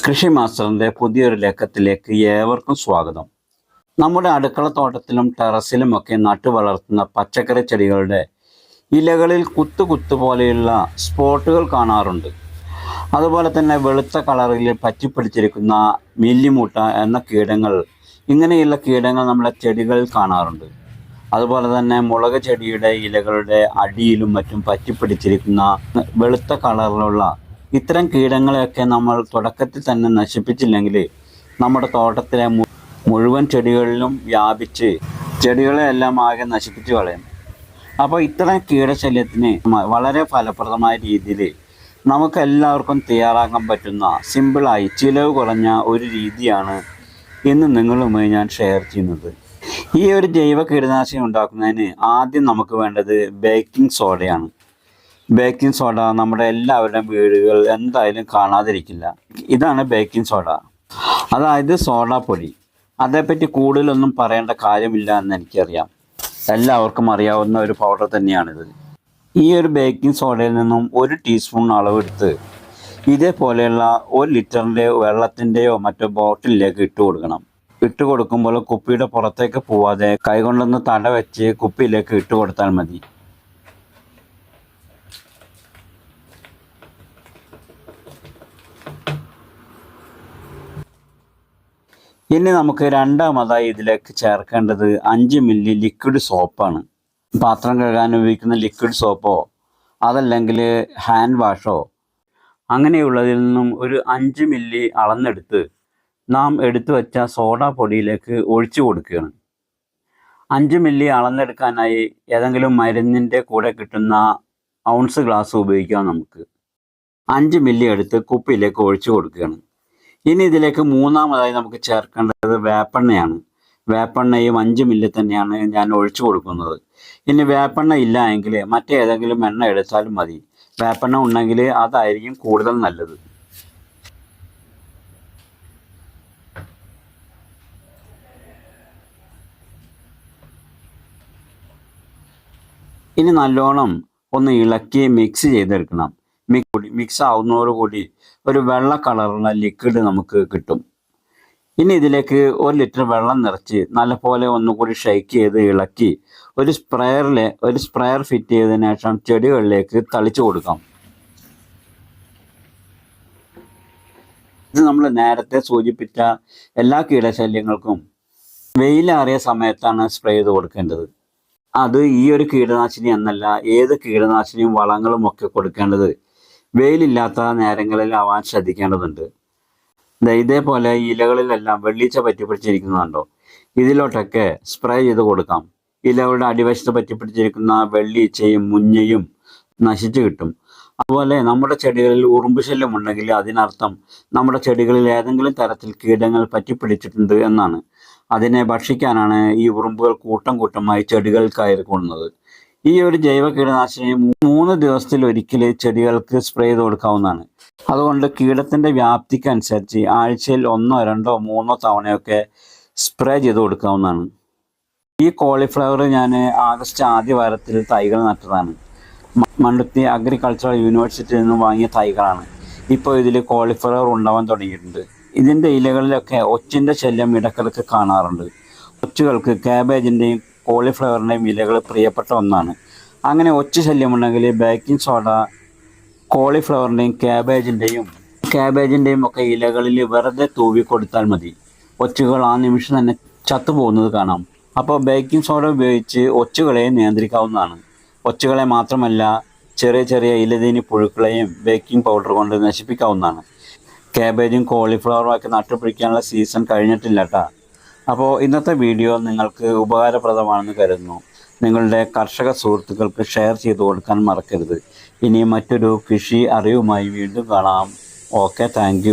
കൃഷി മാസ്റ്ററിന്റെ പുതിയൊരു ലേഖത്തിലേക്ക് ഏവർക്കും സ്വാഗതം. നമ്മുടെ അടുക്കള തോട്ടത്തിലും ടെറസിലുമൊക്കെ നട്ടു വളർത്തുന്ന പച്ചക്കറി ചെടികളുടെ ഇലകളിൽ കുത്തു കുത്തു പോലെയുള്ള സ്പോട്ടുകൾ കാണാറുണ്ട്. അതുപോലെ തന്നെ വെളുത്ത കളറിൽ പറ്റിപ്പിടിച്ചിരിക്കുന്ന മില്ലിമൂട്ട എന്ന കീടങ്ങൾ ഇങ്ങനെയുള്ള കീടങ്ങൾ നമ്മുടെ ചെടികളിൽ കാണാറുണ്ട്. അതുപോലെ തന്നെ മുളക് ചെടിയുടെ ഇലകളുടെ അടിയിലും മറ്റും പറ്റിപ്പിടിച്ചിരിക്കുന്ന വെളുത്ത കളറിലുള്ള ഇത്തരം കീടങ്ങളെയൊക്കെ നമ്മൾ തുടക്കത്തിൽ തന്നെ നശിപ്പിച്ചില്ലെങ്കിൽ നമ്മുടെ തോട്ടത്തിലെ മുഴുവൻ ചെടികളിലും വ്യാപിച്ച് ചെടികളെ എല്ലാം ആകെ നശിപ്പിച്ച് കളയും അപ്പോൾ ഇത്തരം കീടശല്യത്തിന് വളരെ ഫലപ്രദമായ രീതിയിൽ നമുക്ക് എല്ലാവർക്കും തയ്യാറാക്കാൻ പറ്റുന്ന സിമ്പിളായി ചിലവ് കുറഞ്ഞ ഒരു രീതിയാണ് ഇന്ന് നിങ്ങളുമായി ഞാൻ ഷെയർ ചെയ്യുന്നത്. ഈ ഒരു ജൈവ കീടനാശിനി ഉണ്ടാക്കുന്നതിന് ആദ്യം നമുക്ക് വേണ്ടത് ബേക്കിംഗ് സോഡയാണ്. ബേക്കിംഗ് സോഡ നമ്മുടെ എല്ലാവരുടെയും വീടുകൾ എന്തായാലും കാണാതിരിക്കില്ല. ഇതാണ് ബേക്കിംഗ് സോഡ അതായത് സോഡ പൊടി. അതേപ്പറ്റി കൂടുതലൊന്നും പറയേണ്ട കാര്യമില്ല എന്ന് എനിക്കറിയാം. എല്ലാവർക്കും അറിയാവുന്ന ഒരു പൗഡർ തന്നെയാണിത്. ഈ ഒരു ബേക്കിംഗ് സോഡയിൽ നിന്നും ഒരു ടീസ്പൂൺ അളവെടുത്ത് ഇതേപോലെയുള്ള ഒരു ലിറ്ററിന്റെ വെള്ളത്തിന്റെയോ മറ്റോ ബോട്ടിലേക്ക് ഇട്ട് കൊടുക്കണം. ഇട്ട് കൊടുക്കുമ്പോൾ കുപ്പിയുടെ പുറത്തേക്ക് പോവാതെ കൈകൊണ്ടൊന്ന് തട വെച്ച് കുപ്പിയിലേക്ക് ഇട്ട് കൊടുത്താൽ മതി. ഇനി നമുക്ക് രണ്ടാമതായി ഇതിലേക്ക് ചേർക്കേണ്ടത് അഞ്ച് മില്ലി ലിക്വിഡ് സോപ്പാണ് പാത്രം കഴുകാൻ ഉപയോഗിക്കുന്ന ലിക്വിഡ് സോപ്പോ അതല്ലെങ്കിൽ ഹാൻഡ് വാഷോ അങ്ങനെയുള്ളതിൽ നിന്നും ഒരു അഞ്ച് മില്ലി അളന്നെടുത്ത് നാം എടുത്തു വച്ച സോഡ പൊടിയിലേക്ക് ഒഴിച്ചു കൊടുക്കുകയാണ്. അഞ്ച് മില്ലി അളന്നെടുക്കാനായി ഏതെങ്കിലും മരുന്നിന്റെ കൂടെ കിട്ടുന്ന ഔൺസ് ഗ്ലാസ് ഉപയോഗിക്കാം നമുക്ക്. അഞ്ച് മില്ലി എടുത്ത് കുപ്പിയിലേക്ക് ഒഴിച്ചു കൊടുക്കുകയാണ്. ഇനി ഇതിലേക്ക് മൂന്നാമതായി നമുക്ക് ചേർക്കേണ്ടത് വേപ്പെണ്ണയാണ്. വേപ്പെണ്ണയും അഞ്ച് മില്ലി തന്നെയാണ് ഞാൻ ഒഴിച്ചു കൊടുക്കുന്നത്. ഇനി വേപ്പെണ്ണ ഇല്ല എങ്കിൽ മറ്റേതെങ്കിലും എണ്ണ എടുത്താലും മതി. വേപ്പെണ്ണ ഉണ്ടെങ്കിൽ അതായിരിക്കും കൂടുതൽ നല്ലത്. ഇനി നല്ലോണം ഒന്ന് ഇളക്കി മിക്സ് ചെയ്തെടുക്കണം. മിക്സ് ആവുന്നതോടുകൂടി ഒരു വെള്ള കളറുള്ള ലിക്വിഡ് നമുക്ക് കിട്ടും. ഇനി ഇതിലേക്ക് ഒരു ലിറ്റർ വെള്ളം നിറച്ച് നല്ലപോലെ ഒന്നുകൂടി ഷെയ്ക്ക് ചെയ്ത് ഇളക്കി ഒരു സ്പ്രെയറിൽ ഒരു സ്പ്രെയർ ഫിറ്റ് ചെയ്തതിനു ശേഷം ചെടികളിലേക്ക് തളിച്ചു കൊടുക്കാം. ഇത് നമ്മൾ നേരത്തെ സൂചിപ്പിച്ച എല്ലാ കീടശല്യങ്ങൾക്കും വെയിലേറിയ സമയത്താണ് സ്പ്രേ ചെയ്ത് കൊടുക്കേണ്ടത്. അത് ഈ ഒരു കീടനാശിനി എന്നല്ല ഏത് കീടനാശിനിയും വളങ്ങളും ഒക്കെ കൊടുക്കേണ്ടത് വെയിലില്ലാത്ത നേരങ്ങളിൽ ആവാൻ ശ്രദ്ധിക്കേണ്ടതുണ്ട്. ഇതേപോലെ ഇലകളിലെല്ലാം വെള്ളീച്ച പറ്റിപ്പിടിച്ചിരിക്കുന്നുണ്ടോ ഇതിലോട്ടൊക്കെ സ്പ്രേ ചെയ്ത് കൊടുക്കാം. ഇലകളുടെ അടിവശത്ത് പറ്റിപ്പിടിച്ചിരിക്കുന്ന വെള്ളീച്ചയും മുഞ്ഞയും നശിച്ചു കിട്ടും. അതുപോലെ നമ്മുടെ ചെടികളിൽ ഉറുമ്പ് ശല്യം ഉണ്ടെങ്കിൽ അതിനർത്ഥം നമ്മുടെ ചെടികളിൽ ഏതെങ്കിലും തരത്തിൽ കീടങ്ങൾ പറ്റിപ്പിടിച്ചിട്ടുണ്ട് എന്നാണ്. അതിനെ ഭക്ഷിക്കാനാണ് ഈ ഉറുമ്പുകൾ കൂട്ടം കൂട്ടമായി ചെടികൾ കയറിക്കൊള്ളുന്നത് ഈ ഒരു ജൈവ കീടനാശിനി മൂന്ന് ദിവസത്തിൽ ഒരിക്കൽ ചെടികൾക്ക് സ്പ്രേ ചെയ്ത് കൊടുക്കാവുന്നതാണ്. അതുകൊണ്ട് കീടത്തിന്റെ വ്യാപ്തിക്ക് അനുസരിച്ച് ആഴ്ചയിൽ ഒന്നോ രണ്ടോ മൂന്നോ തവണയൊക്കെ സ്പ്രേ ചെയ്ത് കൊടുക്കാവുന്നതാണ്. ഈ കോളിഫ്ലവർ ഞാൻ ആഗസ്റ്റ് ആദ്യ വാരത്തിൽ തൈകൾ നട്ടതാണ്. മണ്ടുത്തി അഗ്രികൾച്ചറൽ യൂണിവേഴ്സിറ്റിയിൽ നിന്ന് വാങ്ങിയ തൈകളാണ്. ഇപ്പോൾ ഇതിൽ കോളിഫ്ലവർ ഉണ്ടാവാൻ തുടങ്ങിയിട്ടുണ്ട്. ഇതിന്റെ ഇലകളിലൊക്കെ ഒച്ചിന്റെ ശല്യം ഇടക്കിടക്ക് കാണാറുണ്ട്. ഒച്ചുകൾക്ക് കാബേജിന്റെയും കോളിഫ്ലവറിന്റെയും ഇലകൾ പ്രിയപ്പെട്ട ഒന്നാണ്. അങ്ങനെ ഒച്ച ശല്യമുണ്ടെങ്കിൽ ബേക്കിംഗ് സോഡ കോളിഫ്ലവറിന്റെയും ക്യാബേജിന്റെയും ക്യാബേജിന്റെയും ഒക്കെ ഇലകളിൽ വെറുതെ തൂവി കൊടുത്താൽ മതി. ഒച്ചുകൾ ആ നിമിഷം തന്നെ ചത്തുപോകുന്നത് കാണാം. അപ്പോൾ ബേക്കിംഗ് സോഡ ഉപയോഗിച്ച് ഒച്ചുകളെ നിയന്ത്രിക്കാവുന്നതാണ്. ഒച്ചുകളെ മാത്രമല്ല ചെറിയ ചെറിയ ഇലതീനി പുഴുക്കളെയും ബേക്കിംഗ് പൗഡർ കൊണ്ട് നശിപ്പിക്കാവുന്നതാണ്. ക്യാബേജും കോളിഫ്ലവറും ഒക്കെ നട്ടുപിടിക്കാനുള്ള സീസൺ കഴിഞ്ഞിട്ടില്ല കേട്ടോ. അപ്പോൾ ഇന്നത്തെ വീഡിയോ നിങ്ങൾക്ക് ഉപകാരപ്രദമാണെന്ന് കരുതുന്നു. നിങ്ങളുടെ കർഷക സുഹൃത്തുക്കൾക്ക് ഷെയർ ചെയ്ത് കൊടുക്കാൻ മറക്കരുത്. ഇനി മറ്റൊരു കൃഷി അറിവുമായി വീണ്ടും കാണാം. Okay thank